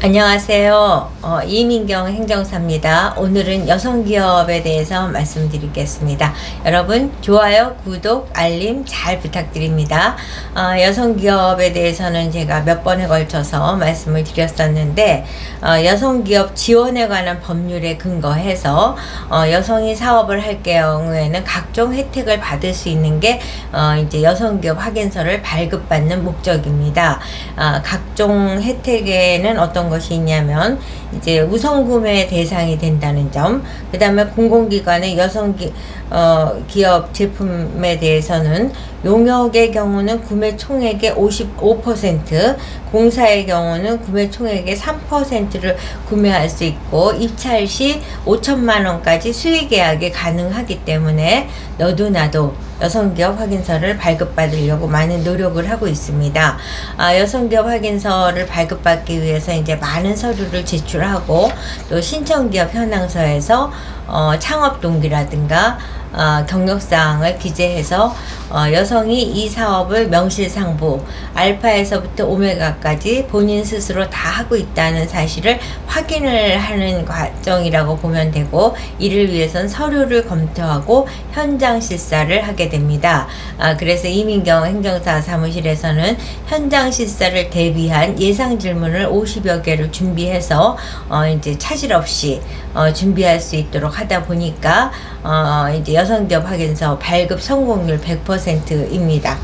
안녕하세요. 어, 이민경 행정사입니다. 오늘은 여성기업에 대해서 말씀드리겠습니다. 여러분, 좋아요, 구독, 알림 잘 부탁드립니다. 어, 여성기업에 대해서는 제가 몇 번에 걸쳐서 말씀을 드렸었는데, 어, 여성기업 지원에 관한 법률에 근거해서 어, 여성이 사업을 할 경우에는 각종 혜택을 받을 수 있는 게 어, 이제 여성기업 확인서를 발급받는 목적입니다. 아, 각종 혜택에는 어떤 것이 있냐면 이제 우선 구매 대상이 된다는 점, 그 다음에 공공기관의 여성 기, 어, 기업 제품에 대해서는 용역의 경우는 구매 총액의 55%, 공사의 경우는 구매 총액의 3%를 구매할 수 있고 입찰 시 5천만 원까지 수의 계약이 가능하기 때문에 너도 나도 여성기업 확인서를 발급받으려고 많은 노력을 하고 있습니다. 아, 여성기업 확인서를 발급받기 위해서 이제 많은 서류를 제출하고 또 신청기업 현황서에서 어, 창업 동기라든가 어, 경력사항을 기재해서 어, 여성이 이 사업을 명실상부 알파에서부터 오메가까지 본인 스스로 다 하고 있다는 사실을 확인을 하는 과정이라고 보면 되고 이를 위해선 서류를 검토하고 현장 실사를 하게 됩니다. 아, 그래서 이민경 행정사 사무실에서는 현장 실사를 대비한 예상 질문을 50여 개를 준비해서 어, 이제 차질 없이 어, 준비할 수 있도록 하다 보니까 어, 이제 여성기업 확인서 발급 성공률 100%입니다.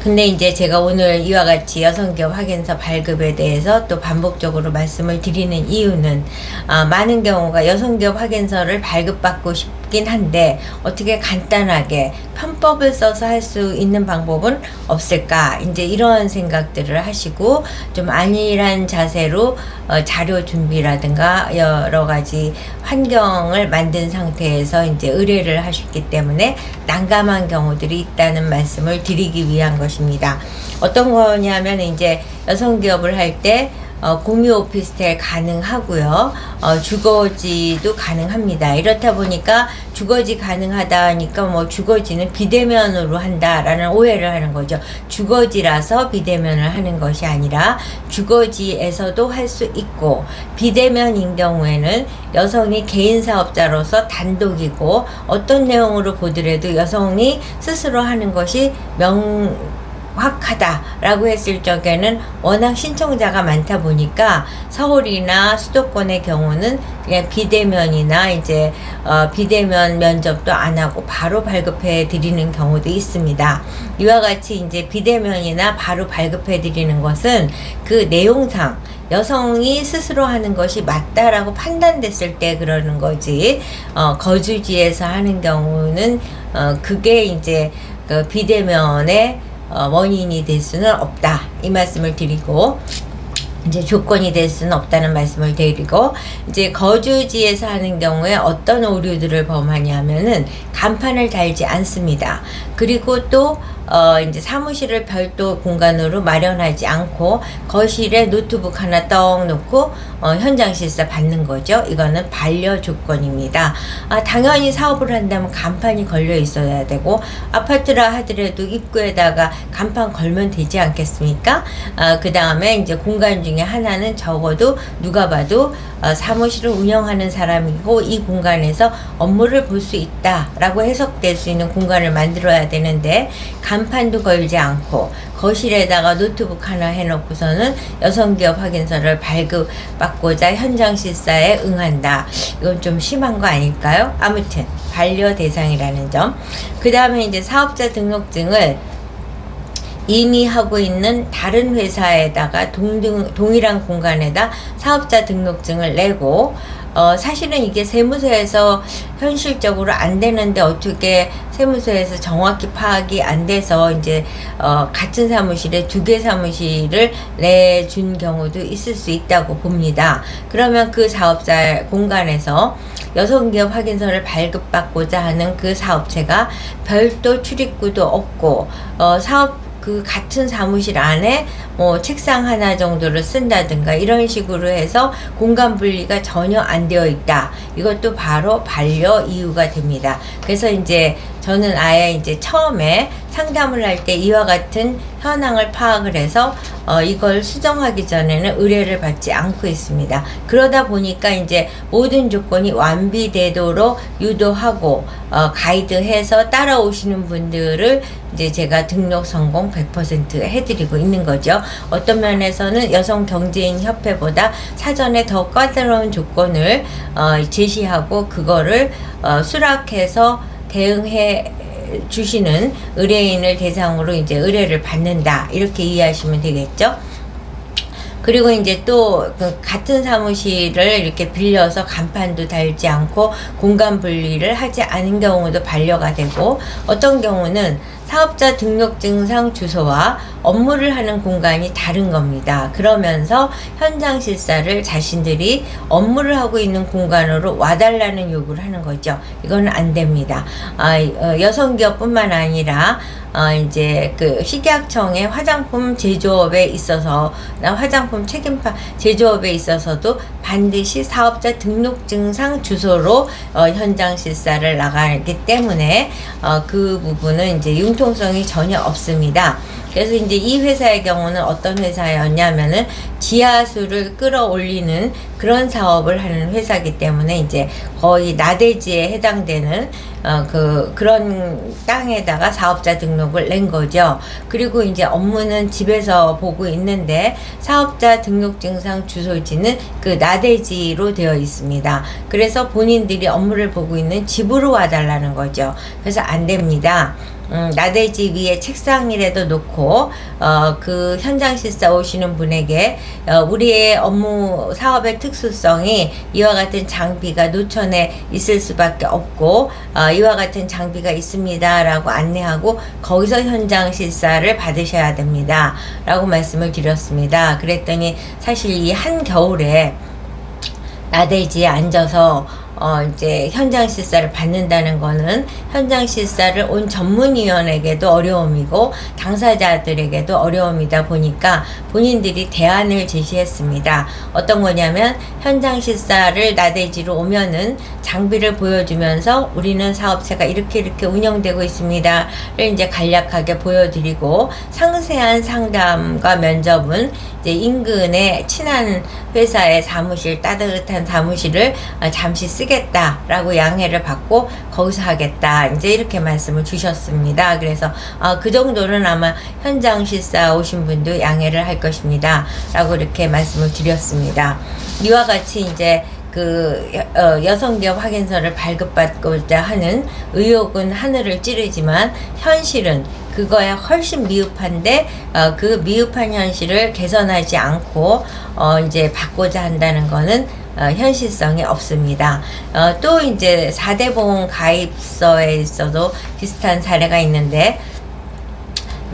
근데 이제 제가 오늘 이와 같이 여성기업 확인서 발급에 대해서 또 반복적으로 말씀을 드리는 이유는 아, 많은 경우가 여성기업 확인서를 발급받고 싶긴 한데 어떻게 간단하게 편법을 써서 할 수 있는 방법은 없을까 이제 이런 생각들을 하시고 좀 안일한 자세로 어, 자료 준비라든가 여러 가지 환경을 만든 상태에서 이제 의뢰를 하셨기 때문에 난감한 경우들이 있다는 말씀을 드리기 위한 것입니다. 어떤 거냐면 이제 여성 기업을 할때 어, 공유 오피스텔 가능하고요. 어, 주거지도 가능합니다. 이렇다 보니까 주거지 가능하다 하니까 뭐 주거지는 비대면으로 한다라는 오해를 하는 거죠. 주거지라서 비대면을 하는 것이 아니라 주거지에서도 할 수 있고 비대면인 경우에는 여성이 개인 사업자로서 단독이고 어떤 내용으로 보더라도 여성이 스스로 하는 것이 명 확하다라고 했을 적에는 워낙 신청자가 많다 보니까 서울이나 수도권의 경우는 그냥 비대면이나 이제 어 비대면 면접도 안 하고 바로 발급해 드리는 경우도 있습니다. 이와 같이 이제 비대면이나 바로 발급해 드리는 것은 그 내용상 여성이 스스로 하는 것이 맞다라고 판단됐을 때 그러는 거지 어 거주지에서 하는 경우는 어 그게 이제 그 비대면의 어, 원인이 될 수는 없다. 이 말씀을 드리고 이제 조건이 될 수는 없다는 말씀을 드리고 이제 거주지에서 하는 경우에 어떤 오류들을 범하냐면은 간판을 달지 않습니다. 그리고 또 어, 이제 사무실을 별도 공간으로 마련하지 않고 거실에 노트북 하나 떡 놓고 어, 현장 실사 받는 거죠. 이거는 반려 조건입니다. 아, 당연히 사업을 한다면 간판이 걸려 있어야 되고 아파트라 하더라도 입구에다가 간판 걸면 되지 않겠습니까? 아, 그 다음에 이제 공간 중에 하나는 적어도 누가 봐도 어, 사무실을 운영하는 사람이고 이 공간에서 업무를 볼 수 있다라고 해석될 수 있는 공간을 만들어야 되는데 간판도 걸지 않고 거실에다가 노트북 하나 해놓고서는 여성기업 확인서를 발급받고자 현장 실사에 응한다. 이건 좀 심한 거 아닐까요? 아무튼 반려 대상이라는 점. 그 다음에 이제 사업자 등록증을 이미 하고 있는 다른 회사에다가 동등, 동일한 공간에다 사업자 등록증을 내고 어, 사실은 이게 세무서에서 현실적으로 안 되는데 어떻게 세무서에서 정확히 파악이 안 돼서 이제 어, 같은 사무실에 두 개 사무실을 내준 경우도 있을 수 있다고 봅니다. 그러면 그 사업자 공간에서 여성기업 확인서를 발급받고자 하는 그 사업체가 별도 출입구도 없고 어, 사업 그 같은 사무실 안에 뭐 책상 하나 정도를 쓴다든가 이런 식으로 해서 공간 분리가 전혀 안 되어 있다. 이것도 바로 반려 이유가 됩니다. 그래서 이제 저는 아예 이제 처음에 상담을 할 때 이와 같은 현황을 파악을 해서 어, 이걸 수정하기 전에는 의뢰를 받지 않고 있습니다. 그러다 보니까 이제 모든 조건이 완비되도록 유도하고 어, 가이드해서 따라오시는 분들을 이제 제가 등록 성공 100% 해드리고 있는 거죠. 어떤 면에서는 여성 경제인 협회보다 사전에 더 까다로운 조건을 어, 제시하고 그거를 어, 수락해서 대응해 주시는 의뢰인을 대상으로 이제 의뢰를 받는다 이렇게 이해하시면 되겠죠. 그리고 이제 또 그 같은 사무실을 이렇게 빌려서 간판도 달지 않고 공간 분리를 하지 않은 경우도 반려가 되고 어떤 경우는 사업자 등록증상 주소와 업무를 하는 공간이 다른 겁니다. 그러면서 현장 실사를 자신들이 업무를 하고 있는 공간으로 와달라는 요구를 하는 거죠. 이거는 안 됩니다. 아, 어, 여성 기업뿐만 아니라 어, 이제 그 식약청의 화장품 제조업에 있어서 나 화장품 책임파 제조업에 있어서도 반드시 사업자 등록증상 주소로 어, 현장 실사를 나가기 때문에 어, 그 부분은 이제 융통성이 전혀 없습니다. 그래서 이제 이 회사의 경우는 어떤 회사였냐면은 지하수를 끌어올리는 그런 사업을 하는 회사기 때문에 이제 거의 나대지에 해당되는 어, 그 그런 땅에다가 사업자 등록을 낸 거죠. 그리고 이제 업무는 집에서 보고 있는데 사업자 등록증상 주소지는 그 나대지로 되어 있습니다. 그래서 본인들이 업무를 보고 있는 집으로 와달라는 거죠. 그래서 안 됩니다. 음, 나대지 위에 책상이라도 놓고 어, 그 현장 실사 오시는 분에게 어, 우리의 업무 사업의 특수성이 이와 같은 장비가 노천에 있을 수밖에 없고 어, 이와 같은 장비가 있습니다라고 안내하고 거기서 현장 실사를 받으셔야 됩니다라고 말씀을 드렸습니다. 그랬더니 사실 이 한 겨울에 나대지에 앉아서 어 이제 현장 실사를 받는다는 거는 현장 실사를 온 전문위원에게도 어려움이고 당사자들에게도 어려움이다 보니까 본인들이 대안을 제시했습니다. 어떤 거냐면 현장 실사를 나대지로 오면은 장비를 보여주면서 우리는 사업체가 이렇게 이렇게 운영되고 있습니다 를 이제 간략하게 보여드리고 상세한 상담과 면접은 이제 인근의 친한 회사의 사무실 따뜻한 사무실을 어, 잠시 쓰 겠다라고 양해를 받고 거기서 하겠다 이제 이렇게 말씀을 주셨습니다. 그래서 어, 그 정도는 아마 현장 실사 오신 분도 양해를 할 것입니다라고 이렇게 말씀을 드렸습니다. 이와 같이 이제 그 여- 어, 여성기업 확인서를 발급받고자 하는 의욕은 하늘을 찌르지만 현실은 그거에 훨씬 미흡한데 어, 그 미흡한 현실을 개선하지 않고 어, 이제 받고자 한다는 거는 어, 현실성이 없습니다. 어, 또 이제 4대 보험 가입서에 있어도 비슷한 사례가 있는데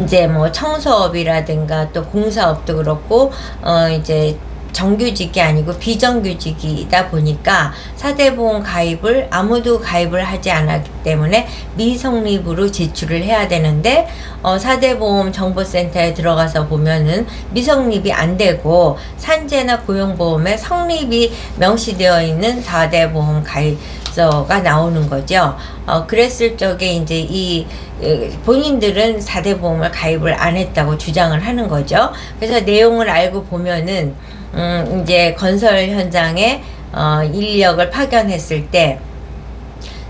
이제 뭐 청소업이라든가 또 공사업도 그렇고 어 이제 정규직이 아니고 비정규직이다 보니까 사대보험 가입을 아무도 가입을 하지 않았기 때문에 미성립으로 제출을 해야 되는데 어, 사대보험 정보센터에 들어가서 보면은 미성립이 안 되고 산재나 고용보험에 성립이 명시되어 있는 사대보험 가입 서가 나오는 거죠. 어, 그랬을 적에 이제 이 에, 본인들은 4대 보험을 가입을 안 했다고 주장을 하는 거죠. 그래서 내용을 알고 보면은 음, 이제 건설 현장에 어, 인력을 파견했을 때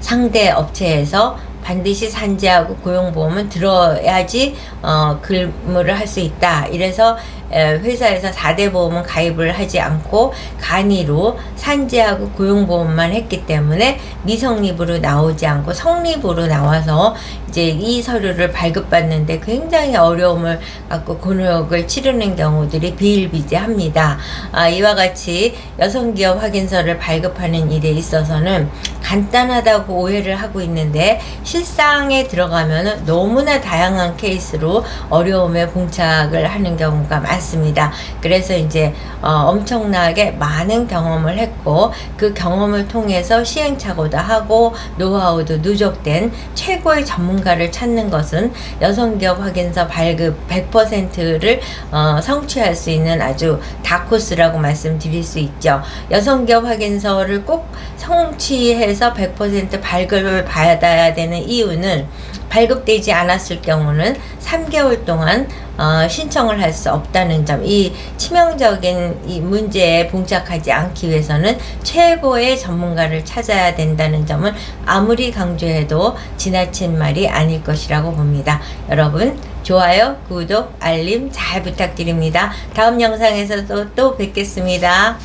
상대 업체에서 반드시 산재하고 고용보험은 들어야지 어, 근무를 할 수 있다. 이래서 에, 회사에서 4대 보험은 가입을 하지 않고 간이로 산재하고 고용보험만 했기 때문에 미성립으로 나오지 않고 성립으로 나와서 이제 이 서류를 발급받는데 굉장히 어려움을 갖고 곤혹을 치르는 경우들이 비일비재합니다. 아, 이와 같이 여성기업 확인서를 발급하는 일에 있어서는 간단하다고 오해를 하고 있는데 실상에 들어가면 너무나 다양한 케이스로 어려움에 봉착을 하는 경우가 많습니다. 봤습니다. 그래서 이제 어, 엄청나게 많은 경험을 했고 그 경험을 통해서 시행착오도 하고 노하우도 누적된 최고의 전문가를 찾는 것은 여성기업 확인서 발급 100%를 어, 성취할 수 있는 아주 다코스라고 말씀드릴 수 있죠. 여성기업 확인서를 꼭 성취해서 100% 발급을 받아야 되는 이유는 발급되지 않았을 경우는 3개월 동안 어, 신청을 할 수 없다는 점, 이 치명적인 이 문제에 봉착하지 않기 위해서는 최고의 전문가를 찾아야 된다는 점은 아무리 강조해도 지나친 말이 아닐 것이라고 봅니다. 여러분, 좋아요, 구독, 알림 잘 부탁드립니다. 다음 영상에서도 또 뵙겠습니다.